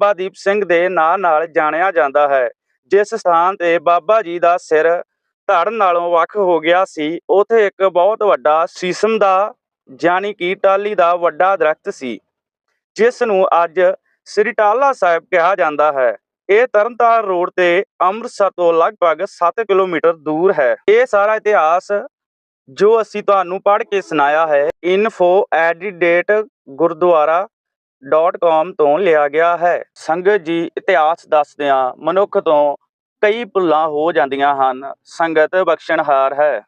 ਬਾਬਾ ਦੀਪ ਸਿੰਘ ਦੇ ਨਾਂ ਨਾਲ ਜਾਣਿਆ ਜਾਂਦਾ ਹੈ। ਜਿਸ ਸਥਾਨ ਤੇ ਬਾਬਾ ਜੀ ਦਾ ਸਿਰ ਧੜ ਨਾਲੋਂ ਵੱਖ ਹੋ ਗਿਆ ਸੀ, ਉਥੇ ਇੱਕ ਬਹੁਤ ਵੱਡਾ ਸੀਸਮ ਦਾ ਜਾਨੀ ਕਿ ਟਾਲੀ ਦਾ ਵੱਡਾ ਦਰਖਤ ਸੀ ਜਿਸ ਨੂੰ ਅੱਜ ਸ੍ਰੀ ਟਾਲਾ ਸਾਹਿਬ ਕਿਹਾ ਜਾਂਦਾ ਹੈ। ਇਹ ਤਰਨਤਾਰਨ ਰੋਡ ਤੇ ਅੰਮ੍ਰਿਤਸਰ ਤੋਂ ਲਗਭਗ 7 ਕਿਲੋਮੀਟਰ ਦੂਰ ਹੈ। ਇਹ ਸਾਰਾ ਇਤਿਹਾਸ ਜੋ ਅਸੀਂ ਤੁਹਾਨੂੰ ਪੜ੍ਹ ਕੇ ਸੁਣਾਇਆ ਹੈ info@ਗੁਰਦੁਆਰਾ.com ਤੋਂ ਲਿਆ ਗਿਆ ਹੈ। ਸੰਗਤ ਜੀ ਇਤਿਹਾਸ ਦੱਸਦਿਆਂ ਮਨੁੱਖ ਤੋਂ ਕਈ ਭੁੱਲਾਂ ਹੋ ਜਾਂਦੀਆਂ ਹਨ। ਸੰਗਤ ਬਖਸ਼ਣਹਾਰ ਹੈ।